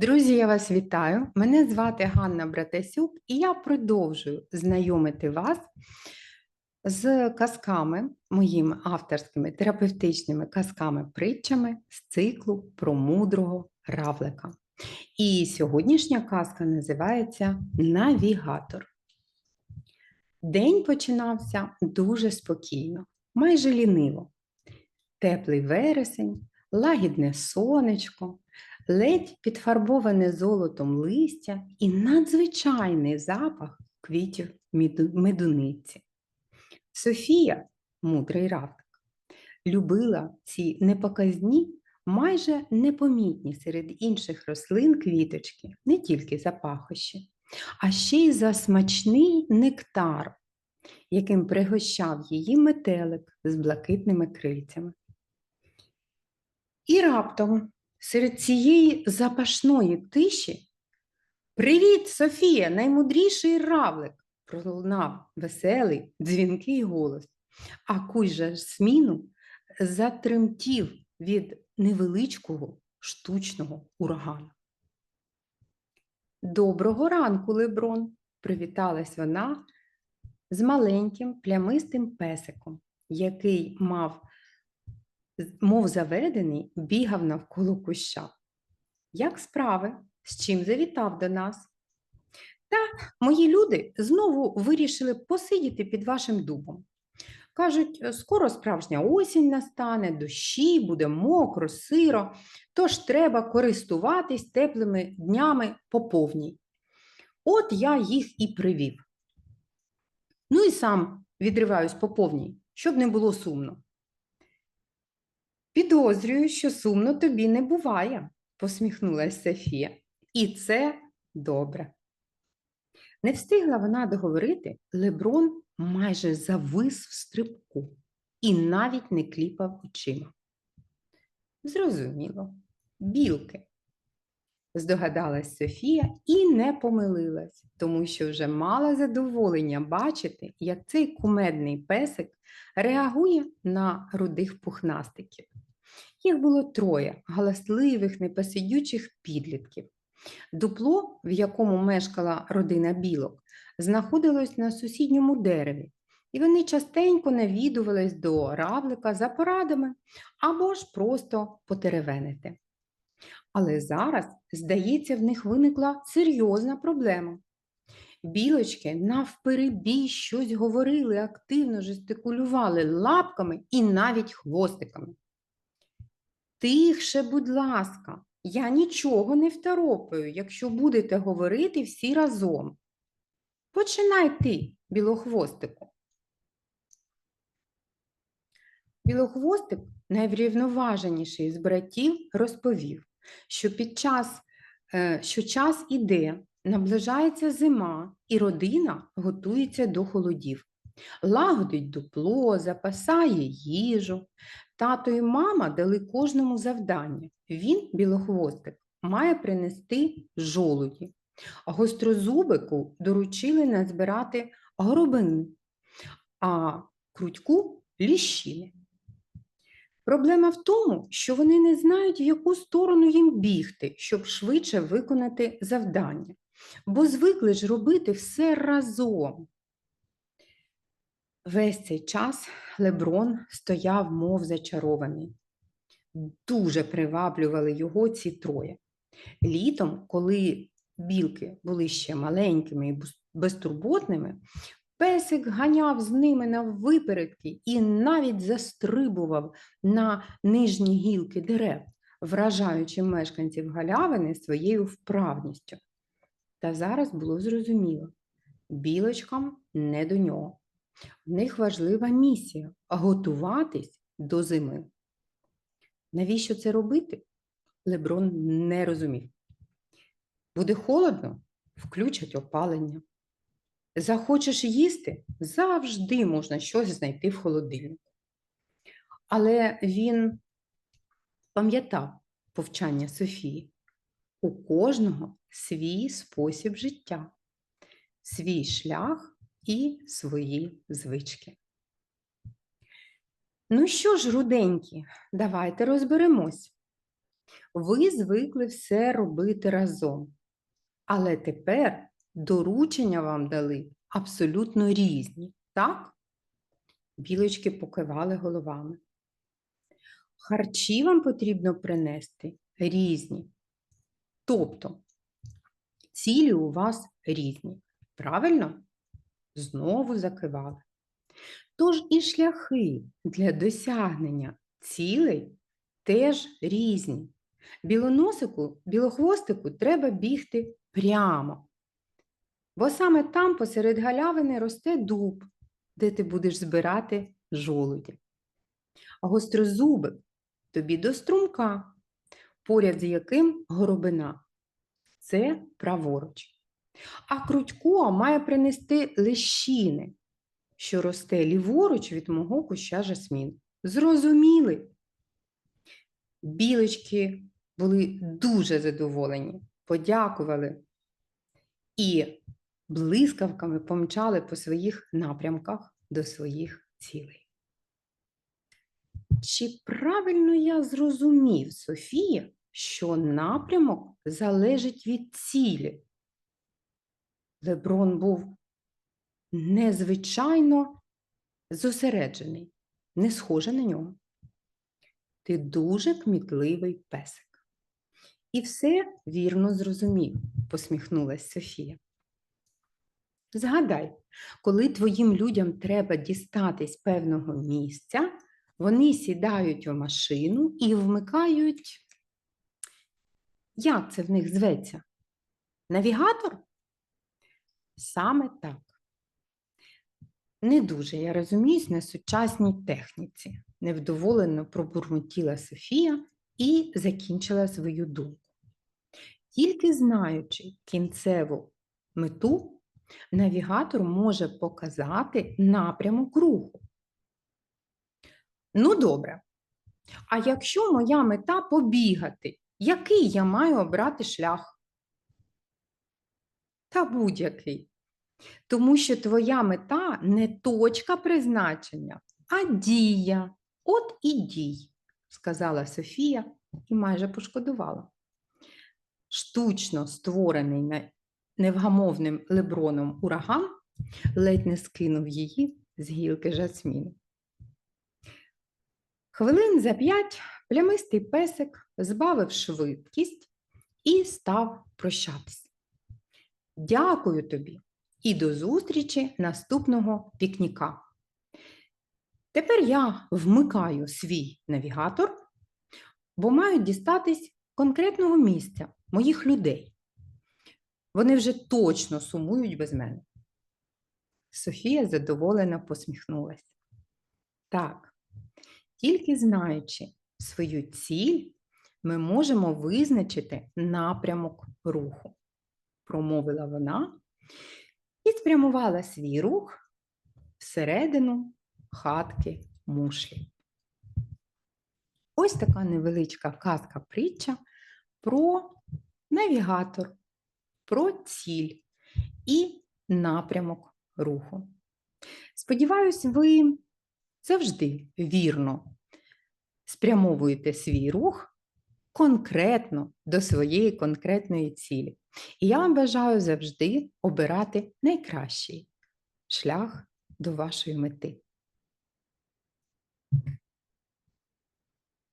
Друзі, я вас вітаю. Мене звати Ганна Братасюк, і я продовжую знайомити вас з казками, моїми авторськими терапевтичними казками-притчами з циклу про мудрого равлика. І сьогоднішня казка називається Навігатор. День починався дуже спокійно, майже ліниво. Теплий вересень, лагідне сонечко, ледь підфарбоване золотом листя і надзвичайний запах квітів медуниці. Софія, мудрий равлик, любила ці непоказні, майже непомітні серед інших рослин квіточки, не тільки за пахощі, а ще й за смачний нектар, яким пригощав її метелик з блакитними крильцями. І раптом серед цієї запашної тиші Привіт, Софія, наймудріший равлик! пролунав веселий, дзвінкий голос, а куй же сміну затремтів від невеличкого штучного урагану. Доброго ранку, Леброн! привіталась вона з маленьким плямистим песиком, який мав мов заведений, бігав навколо куща. Як справи? З чим завітав до нас? Та мої люди знову вирішили посидіти під вашим дубом. Кажуть, «Е, скоро справжня осінь настане, дощі, буде мокро, сиро, тож треба користуватись теплими днями по повній. От я їх і привів. Ну і сам відриваюсь по повній, щоб не було сумно. Підозрюю, що сумно тобі не буває, посміхнулася Софія. І це добре. Не встигла вона договорити, Леброн майже завис в стрибку і навіть не кліпав очима. Зрозуміло, білки. Здогадалась Софія і не помилилась, тому що вже мала задоволення бачити, як цей кумедний песик реагує на рудих пухнастиків. Їх було троє галасливих, непосидючих підлітків. Дупло, в якому мешкала родина білок, знаходилось на сусідньому дереві, і вони частенько навідувались до равлика за порадами або ж просто потеревенити. Але зараз, здається, в них виникла серйозна проблема. Білочки навперебій щось говорили, активно жестикулювали лапками і навіть хвостиками. Тихше, будь ласка, я нічого не второпаю, якщо будете говорити всі разом. Починай ти, білохвостику. Білохвостик, найврівноваженіший з братів, розповів, що під час, е, що час іде, наближається зима, і родина готується до холодів. Лагодить дупло, запасає їжу. Тато і мама дали кожному завдання. Він, білохвостик, має принести жолуді. Гострозубику доручили назбирати горобини, а крутьку ліщини. Проблема в тому, що вони не знають, в яку сторону їм бігти, щоб швидше виконати завдання, бо звикли ж робити все разом. Весь цей час Леброн стояв, мов зачарований. Дуже приваблювали його ці троє. Літом, коли білки були ще маленькими і безтурботними, песик ганяв з ними на випередки і навіть застрибував на нижні гілки дерев, вражаючи мешканців галявини своєю вправністю. Та зараз було зрозуміло, білочкам не до нього. В них важлива місія готуватись до зими. Навіщо це робити? Леброн не розумів. Буде холодно, включать опалення. Захочеш їсти, завжди можна щось знайти в холодильнику. Але він пам'ятав повчання Софії. У кожного свій спосіб життя, свій шлях і свої звички. Ну що ж, руденькі, давайте розберемось. Ви звикли все робити разом. Але тепер доручення вам дали абсолютно різні, так? Білочки покивали головами. Харчі вам потрібно принести різні. Тобто цілі у вас різні. Правильно? Знову закивали. Тож і шляхи для досягнення цілей теж різні. Білоносику, білохвостику треба бігти прямо. Бо саме там посеред галявини росте дуб, де ти будеш збирати жолуді. А гострозубик тобі до струмка, поряд з яким горобина. Це праворуч. А Крутько має принести лещини, що росте ліворуч від мого куща жасмін. Зрозуміли? Білочки були дуже задоволені, подякували і блискавками помчали по своїх напрямках до своїх цілей. Чи правильно я зрозумів, Софія, що напрямок залежить від цілі? Леброн був незвичайно зосереджений, не схоже на нього. Ти дуже кмітливий песик. І все вірно зрозумів, посміхнулась Софія. Згадай, коли твоїм людям треба дістатись певного місця, вони сідають у машину і вмикають. Як це в них зветься? Навігатор? Саме так. Не дуже я розуміюсь на сучасній техніці, невдоволено пробурмотіла Софія і закінчила свою думку. Тільки знаючи кінцеву мету, навігатор може показати напрямок руху. Ну, добре. А якщо моя мета побігати, який я маю обрати шлях? Та будь-який. Тому що твоя мета не точка призначення, а дія. От і дій, сказала Софія і майже пошкодувала. Штучно створений невгамовним леброном ураган ледь не скинув її з гілки жасміну. Хвилин за п'ять плямистий песик збавив швидкість і став прощатись. Дякую тобі і до зустрічі наступного пікніка. Тепер я вмикаю свій навігатор, бо маю дістатись конкретного місця моїх людей. Вони вже точно сумують без мене. Софія задоволено посміхнулася. Так, тільки знаючи свою ціль, ми можемо визначити напрямок руху, промовила вона і спрямувала свій рух всередину хатки мушлі. Ось така невеличка казка притча про навігатор, про ціль і напрямок руху. Сподіваюсь, ви завжди вірно спрямовуєте свій рух конкретно до своєї конкретної цілі. І я вам бажаю завжди обирати найкращий шлях до вашої мети.